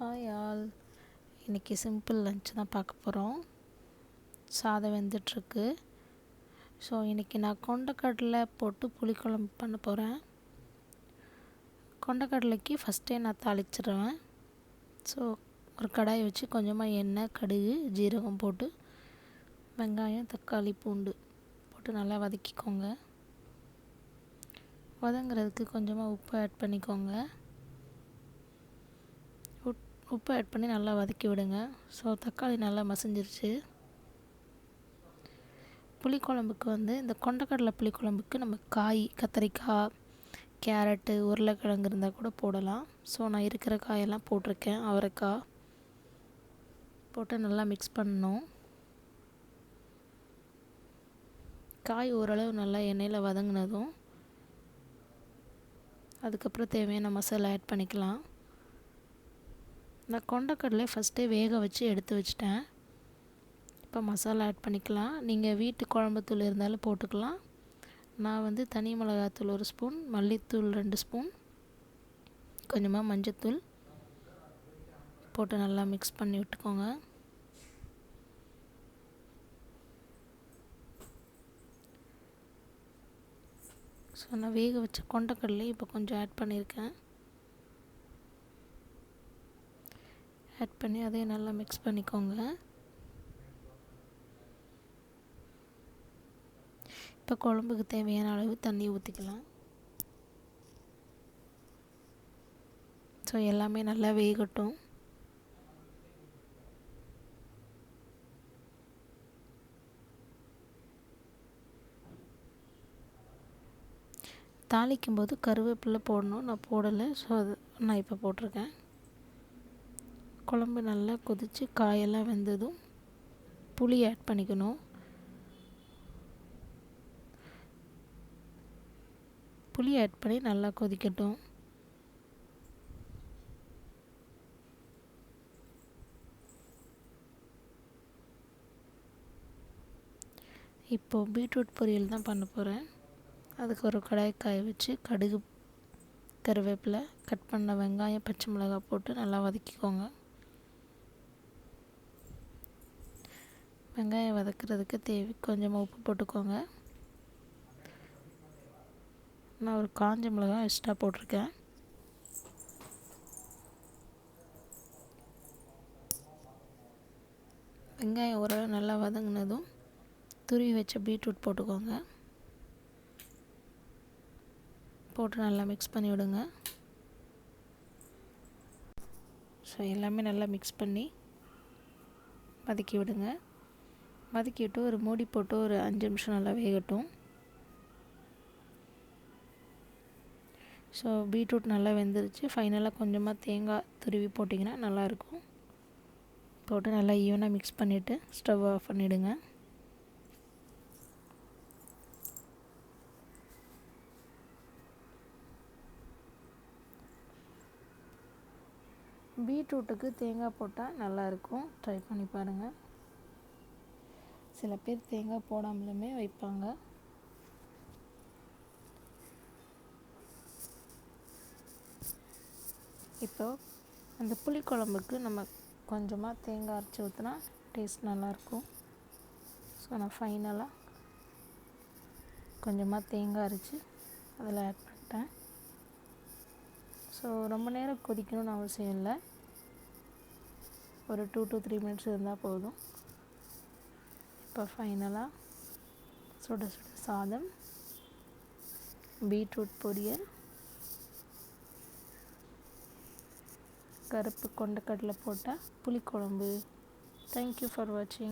Hi all இன்றைக்கி simple lunch தான் பார்க்க போகிறோம் சாதம் வெந்துட்டுருக்கு. ஸோ இன்றைக்கி நான் கொண்டக்கடலை போட்டு புளிக்குழம்பு பண்ண போகிறேன் கொண்டக்கடலைக்கு ஃபஸ்ட்டே நான் தாளிச்சிடுவேன் ஸோ ஒரு கடாயை வச்சு கொஞ்சமாக எண்ணெய் கடுகு ஜீரகம் போட்டு வெங்காயம் தக்காளி பூண்டு போட்டு நல்லா வதக்கிக்கோங்க. வதங்குறதுக்கு கொஞ்சமாக உப்பு ஆட் பண்ணிக்கோங்க. உப்பு ஆட் பண்ணி நல்லா வதக்கி விடுங்க. ஸோ தக்காளி நல்லா மசிஞ்சிருச்சு. புளிக்குழம்புக்கு வந்து இந்த கொண்டக்கடலை புளிக்குழம்புக்கு நம்ம காய் கத்திரிக்காய் கேரட்டு உருளைக்கிழங்கு இருந்தால் கூட போடலாம். ஸோ நான் இருக்கிற காயெல்லாம் போட்டிருக்கேன். அவரைக்காய் போட்டு நல்லா மிக்ஸ் பண்ணணும். காய் ஓரளவு நல்லா எண்ணெயில் வதங்கினதும் அதுக்கப்புறம் தேவையான மசாலா ஆட் பண்ணிக்கலாம். நான் கொண்டக்கடலை ஃபஸ்ட்டே வேக வச்சு எடுத்து வச்சிட்டேன். இப்போ மசாலா ஆட் பண்ணிக்கலாம். நீங்கள் வீட்டு குழம்புத்தூள் இருந்தாலும் போட்டுக்கலாம். நான் வந்து தனி மிளகாத்தூள் ஒரு ஸ்பூன் மல்லித்தூள் ரெண்டு ஸ்பூன் கொஞ்சமாக மஞ்சத்தூள் போட்டு நல்லா மிக்ஸ் பண்ணி விட்டுக்கோங்க. ஸோ நான் வேக வச்ச கொண்டக்கடலை இப்போ கொஞ்சம் ஆட் பண்ணியிருக்கேன். ஆட் பண்ணி அதையும் நல்லா மிக்ஸ் பண்ணிக்கோங்க. இப்போ குழம்புக்கு தேவையான அளவு தண்ணி ஊற்றிக்கலாம் ஸோ எல்லாமே நல்லா வேகட்டும். தாளிக்கும் போது கருவேப்பிலை போடணும். நான் போடலை. ஸோ அது நான் இப்போ போட்டிருக்கேன். குழம்பு நல்லா கொதித்து காயெல்லாம் வெந்ததும் புளி ஆட் பண்ணிக்கணும். புளி ஆட் பண்ணி நல்லா கொதிக்கட்டும். இப்போது பீட்ரூட் பொரியல் தான் பண்ண போகிறேன் அதுக்கு ஒரு கடாய் காய வச்சு கடுகு கருவேப்பிலை கட் பண்ண வெங்காயம் பச்சை மிளகாய் போட்டு நல்லா வதக்கிக்கோங்க. வெங்காயம் வதக்கிறதுக்கு தேவை கொஞ்சமாக உப்பு போட்டுக்கோங்க. நான் ஒரு காஞ்ச மிளகாய் எக்ஸ்ட்ரா போட்டிருக்கேன். வெங்காயம் ஓரளவு நல்லா வதங்கினதும் துருவி வச்ச பீட்ரூட் போட்டுக்கோங்க. போட்டு நல்லா மிக்ஸ் பண்ணி விடுங்க. ஸோ எல்லாமே நல்லா மிக்ஸ் பண்ணி வதக்கி விடுங்க. வதக்கிட்டு ஒரு மூடி போட்டு ஒரு அஞ்சு நிமிஷம் நல்லா வேகட்டும். ஸோ பீட்ரூட் நல்லா வெந்துருச்சு. ஃபைனலாக கொஞ்சமாக தேங்காய் துருவி போட்டிங்கன்னா நல்லாயிருக்கும். போட்டு நல்லா ஈவனாக மிக்ஸ் பண்ணிவிட்டு ஸ்டவ் ஆஃப் பண்ணிவிடுங்க பீட்ரூட்டுக்கு தேங்காய் போட்டால் நல்லாயிருக்கும். ட்ரை பண்ணி பாருங்கள் சில பேர் தேங்காய் போடாமலுமே வைப்பாங்க. இப்போ அந்த புளிக்குழம்புக்கு நம்ம கொஞ்சமாக தேங்காய் அரைச்சி ஊற்றினா டேஸ்ட் நல்லாயிருக்கும் ஸோ நான் ஃபைனலாக கொஞ்சமாக தேங்காய் அரைச்சி அதில் ஆட் பண்ணிட்டேன். ஸோ ரொம்ப நேரம் கொதிக்கணும்னு அவசியம் இல்லை. ஒரு டூ டு த்ரீ மினிட்ஸ் இருந்தால் போதும். இப்போ ஃபைனலாக சுட சுட சாதம் பீட்ரூட் பொரியல் கருப்பு கொண்டக்கடலை போட்டால் புளிக்குழம்பு. தேங்க்யூ ஃபார் வாட்சிங்